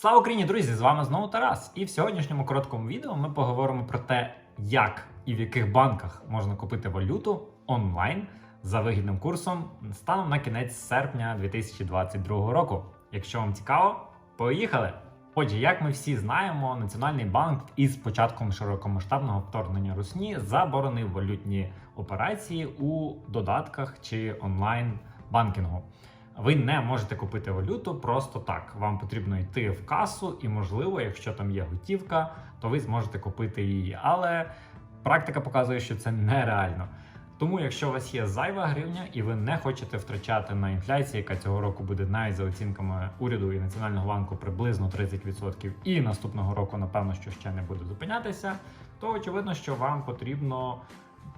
Слава Україні, друзі! З вами знову Тарас. І в сьогоднішньому короткому відео ми поговоримо про те, як і в яких банках можна купити валюту онлайн за вигідним курсом станом на кінець серпня 2022 року. Якщо вам цікаво, поїхали! Отже, як ми всі знаємо, Національний банк із початком широкомасштабного вторгнення Русні заборонив валютні операції у додатках чи онлайн банкінгу. Ви не можете купити валюту просто так. Вам потрібно йти в касу, і можливо, якщо там є готівка, то ви зможете купити її. Але практика показує, що це нереально. Тому, якщо у вас є зайва гривня і ви не хочете втрачати на інфляції, яка цього року буде навіть за оцінками уряду і національного банку приблизно 30%, і наступного року, напевно, що ще не буде зупинятися, то очевидно, що вам потрібно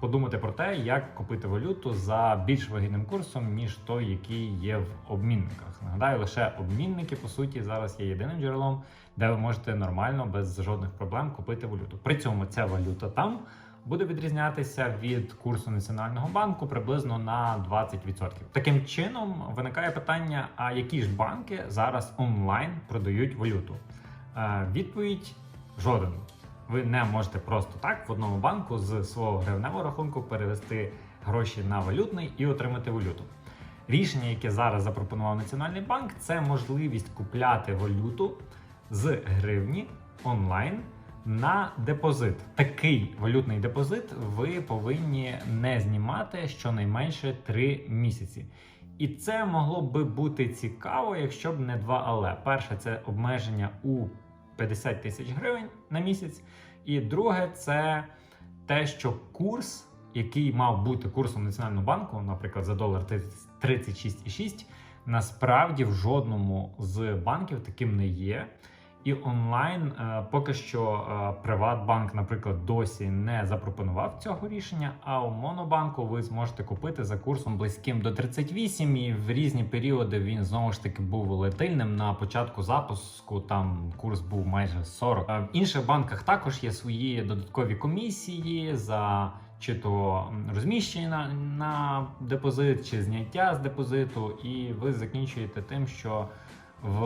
подумати про те, як купити валюту за більш вигідним курсом, ніж той, який є в обмінниках. Нагадаю, лише обмінники по суті зараз є єдиним джерелом, де ви можете нормально без жодних проблем купити валюту. При цьому ця валюта там буде відрізнятися від курсу національного банку приблизно на 20%. Таким чином виникає питання: а які ж банки зараз онлайн продають валюту? Е, Відповідь жоден. Ви не можете просто так в одному банку з свого гривневого рахунку перевести гроші на валютний і отримати валюту. Рішення, яке зараз запропонував Національний банк, це можливість купляти валюту з гривні онлайн на депозит. Такий валютний депозит ви повинні не знімати щонайменше 3 місяці. І це могло би бути цікаво, якщо б не два але. Перше, це обмеження у 50 тисяч гривень на місяць. І друге, це те, що курс, який мав бути курсом Національного банку, наприклад, за долар 36,6, насправді в жодному з банків таким не є. І онлайн е, поки що е, Приватбанк, наприклад, досі не запропонував цього рішення. А у Монобанку ви зможете купити за курсом близьким до 38, і в різні періоди він знову ж таки був волатильним. На початку запуску там курс був майже 40. В інших банках також є свої додаткові комісії за. Чи то розміщення на депозит, чи зняття з депозиту, і ви закінчуєте тим, що в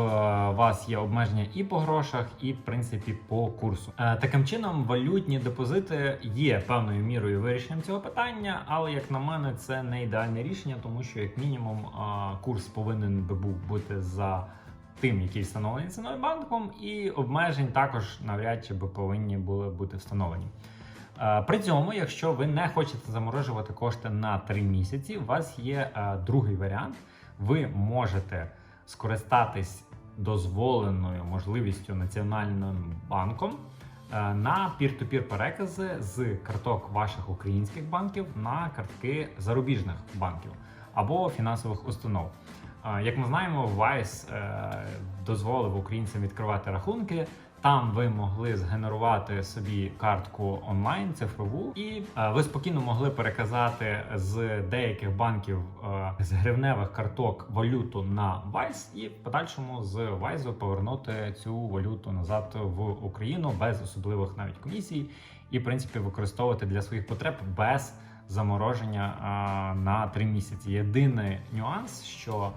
вас є обмеження і по грошах, і в принципі по курсу. Е, Таким чином, валютні депозити є певною мірою вирішенням цього питання, але як на мене, це не ідеальне рішення, тому що як мінімум е, курс повинен би був бути за тим, який встановлений Національним банком, і обмежень також навряд чи би повинні були бути встановлені. Е, При цьому, якщо ви не хочете заморожувати кошти на 3 місяці, у вас є е, другий варіант. Ви можете скористатись дозволеною можливістю Національним банком е, на пір-ту-пір перекази з карток ваших українських банків на картки зарубіжних банків або фінансових установ. Е, Як ми знаємо, Вайс дозволив українцям відкривати рахунки. Там ви могли згенерувати собі картку онлайн цифрову, і е, ви спокійно могли переказати з деяких банків е, з гривневих карток валюту на Вайс, і в подальшому з Вайзу повернути цю валюту назад в Україну без особливих навіть комісій, і в принципі використовувати для своїх потреб без замороження е, на 3 місяці. Єдиний нюанс, що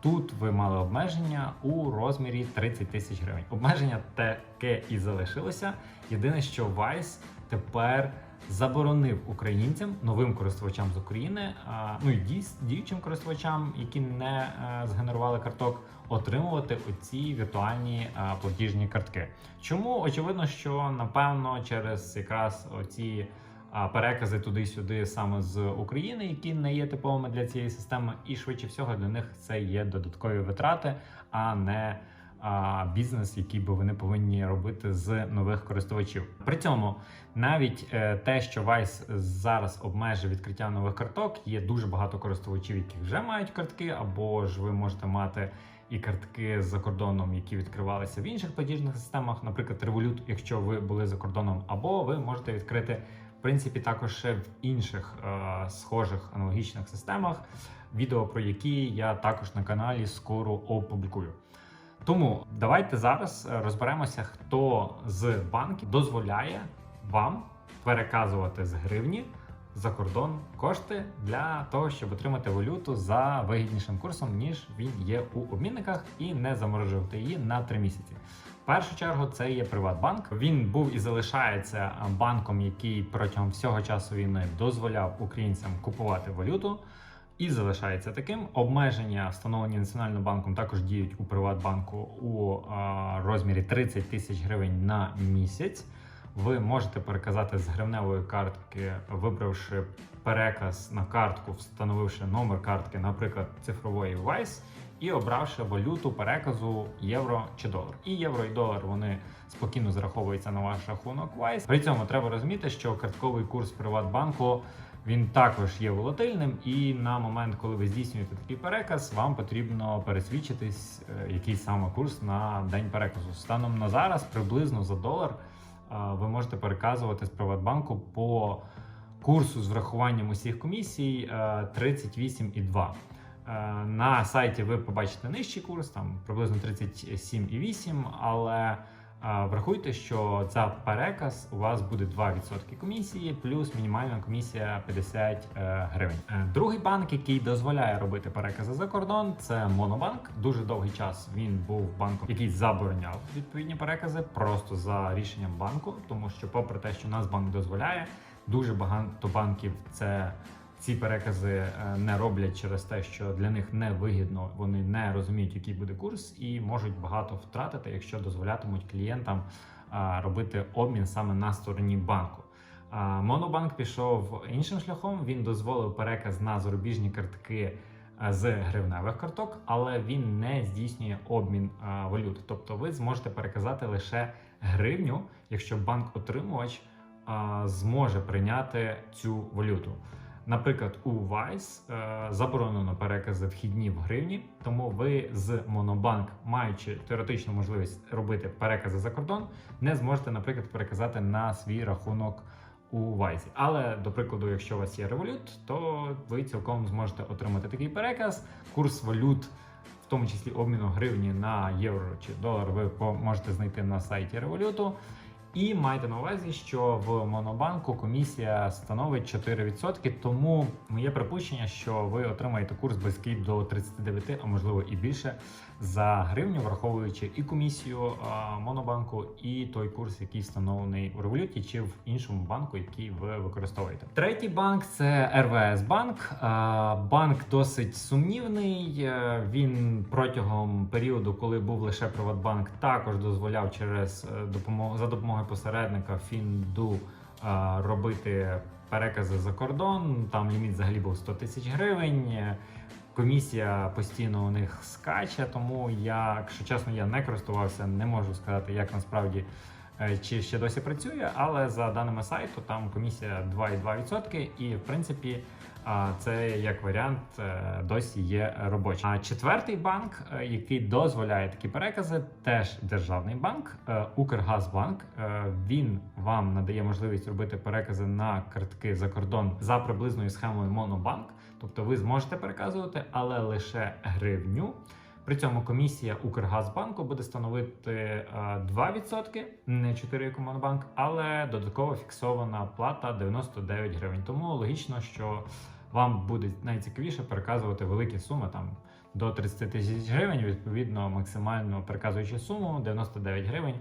Тут ви мали обмеження у розмірі 30 тисяч гривень. Обмеження таке і залишилося. Єдине, що Vice тепер заборонив українцям, новим користувачам з України, ну і діючим користувачам, які не е, згенерували карток, отримувати оці віртуальні платіжні картки. Чому очевидно, що напевно через якраз оці перекази туди-сюди саме з України, які не є типовими для цієї системи, і швидше всього для них це є додаткові витрати, а не а, бізнес, який би вони повинні робити з нових користувачів. При цьому навіть е, те, що Vice зараз обмежує відкриття нових карток, є дуже багато користувачів, які вже мають картки, або ж ви можете мати. І картки за кордоном, які відкривалися в інших платіжних системах, наприклад, Revolut, якщо ви були за кордоном, або ви можете відкрити принципі, також ще в інших е, схожих аналогічних системах, відео про які я також на каналі скоро опублікую. Тому давайте зараз е, розберемося, хто з банків дозволяє вам переказувати з гривні за кордон кошти для того, щоб отримати валюту за вигіднішим курсом, ніж він є у обмінниках, і не заморожувати її на 3 місяці. Першу чергу це є Приватбанк. Він був і залишається банком, який протягом всього часу війни дозволяв українцям купувати валюту. І залишається таким. Обмеження, встановлені Національним банком, також діють у Приватбанку у а, розмірі 30 тисяч гривень на місяць. Ви можете переказати з гривневої картки, вибравши переказ на картку, встановивши номер картки, наприклад, цифрової Wise, і обравши валюту переказу євро чи долар. І євро і долар вони спокійно зараховуються на ваш рахунок Wise. При цьому треба розуміти, що картковий курс Приватбанку він також є волатильним, і на момент, коли ви здійснюєте такий переказ, вам потрібно пересвідчитись, е, який саме курс на день переказу. Станом на зараз приблизно за долар ви можете переказувати з Приватбанку по курсу з врахуванням усіх комісій е, 38,2. Е, На сайті ви побачите нижчий курс, там приблизно 37,8, але Врахуйте, що за переказ у вас буде 2% комісії, плюс мінімальна комісія 50 е, гривень. Е, Другий банк, який дозволяє робити перекази за кордон, це Монобанк. Дуже довгий час він був банком, який забороняв відповідні перекази просто за рішенням банку, тому що, попри те, що Нацбанк дозволяє, дуже багато банків це. Ці перекази е, не роблять через те, що для них не вигідно, вони не розуміють, який буде курс, і можуть багато втратити, якщо дозволятимуть клієнтам робити обмін саме на стороні банку. Монобанк пішов іншим шляхом. Він дозволив переказ на зарубіжні картки з гривневих карток, але він не здійснює обмін а, валют. Тобто, ви зможете переказати лише гривню, якщо банк-отримувач зможе прийняти цю валюту. Наприклад, у Vice е, заборонено перекази вхідні в гривні, тому ви з Monobank, маючи теоретичну можливість робити перекази за кордон, не зможете, наприклад, переказати на свій рахунок у Vice. Але до прикладу, якщо у вас є Revolut, то ви цілком зможете отримати такий переказ. Курс валют, в тому числі обміну гривні на євро чи долар, ви можете знайти на сайті Revolut. І майте на увазі, що в Монобанку комісія становить 4%, тому моє припущення, що ви отримаєте курс близький до 39, а можливо і більше за гривню, враховуючи і комісію Монобанку, і той курс, який встановлений у революті чи в іншому банку, який ви використовуєте. Третій банк це РВС Банк. Банк досить сумнівний. Е, Він протягом періоду, коли був лише Приватбанк, також дозволяв через е, допомогу за допомогою посередника Фінду робити перекази за кордон. Там ліміт взагалі був 100 тисяч гривень. Комісія постійно у них скаче, тому я, якщо чесно, я не користувався, не можу сказати, як насправді чи ще досі працює, але за даними сайту, там комісія 2,2%, і в принципі це як варіант е, досі є робочим. А четвертий банк, е, який дозволяє такі перекази, теж державний банк, е, Укргазбанк. Е, Він вам надає можливість робити перекази на картки за кордон за приблизною схемою Монобанк. Тобто ви зможете переказувати, але лише гривню. При цьому комісія Укргазбанку буде становити е, 2%, не 4, як у Монобанк, але додатково фіксована плата 99 гривень. Тому логічно, що вам буде найцікавіше переказувати великі суми там до 30 тисяч гривень. Відповідно, максимально переказуючи суму 99 гривень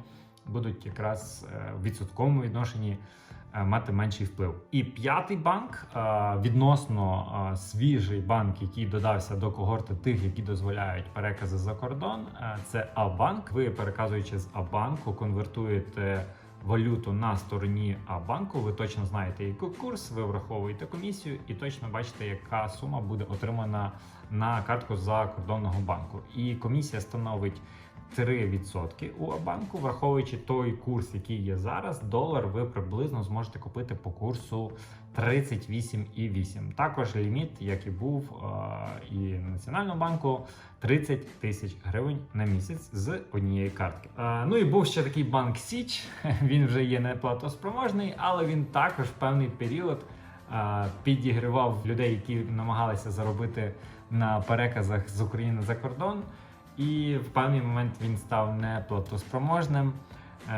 будуть якраз е, в відсотковому відношенні е, мати менший вплив. І п'ятий банк е, відносно е, свіжий банк, який додався до когорти тих, які дозволяють перекази за кордон. е, Це Абанк. Ви переказуючи з Абанку, конвертуєте. Валюту на стороні Абанку, ви точно знаєте, який курс, ви враховуєте комісію і точно бачите, яка сума буде отримана на картку закордонного банку. І комісія становить 3% у Абанку, враховуючи той курс, який є зараз, долар ви приблизно зможете купити по курсу 38,8. Також ліміт, як і був е, і на Національному банку, 30 тисяч гривень на місяць з однієї картки. Е, Ну і був ще такий банк Січ. Він вже є неплатоспроможний, але він також в певний період е, підігривав людей, які намагалися заробити на переказах з України за кордон. І в певний момент він став неплатоспроможним. платоспроможним.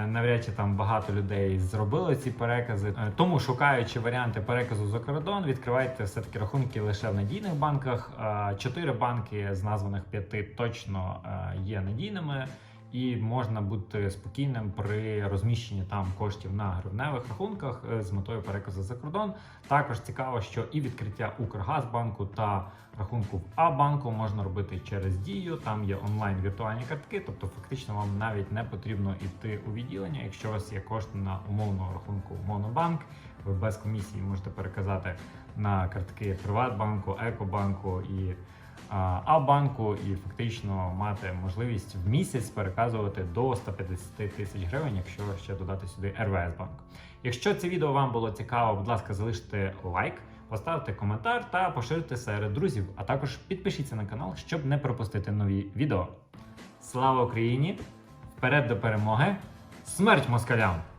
Навряд чи там багато людей зробили ці перекази. Е, Тому, шукаючи варіанти переказу за кордон, відкривайте все-таки рахунки лише в надійних банках. Е, Чотири банки з названих п'яти точно е, є надійними. І можна бути спокійним при розміщенні там коштів на гривневих рахунках е, з метою переказу за кордон. Також цікаво, що і відкриття Укргазбанку та рахунку в А-банку можна робити через дію. Там є онлайн віртуальні картки, тобто фактично вам навіть не потрібно йти у відділення. Якщо у вас є кошти на умовному рахунку в Монобанк, ви без комісії можете переказати на картки Приватбанку, Екобанку і а, А-банку і фактично мати можливість в місяць переказувати до 150 тисяч гривень, якщо ще додати сюди РВС банк. Якщо це відео вам було цікаво, будь ласка, залиште лайк, поставте коментар та поширте серед друзів. А також підпишіться на канал, щоб не пропустити нові відео. Слава Україні! Вперед до перемоги! Смерть москалям!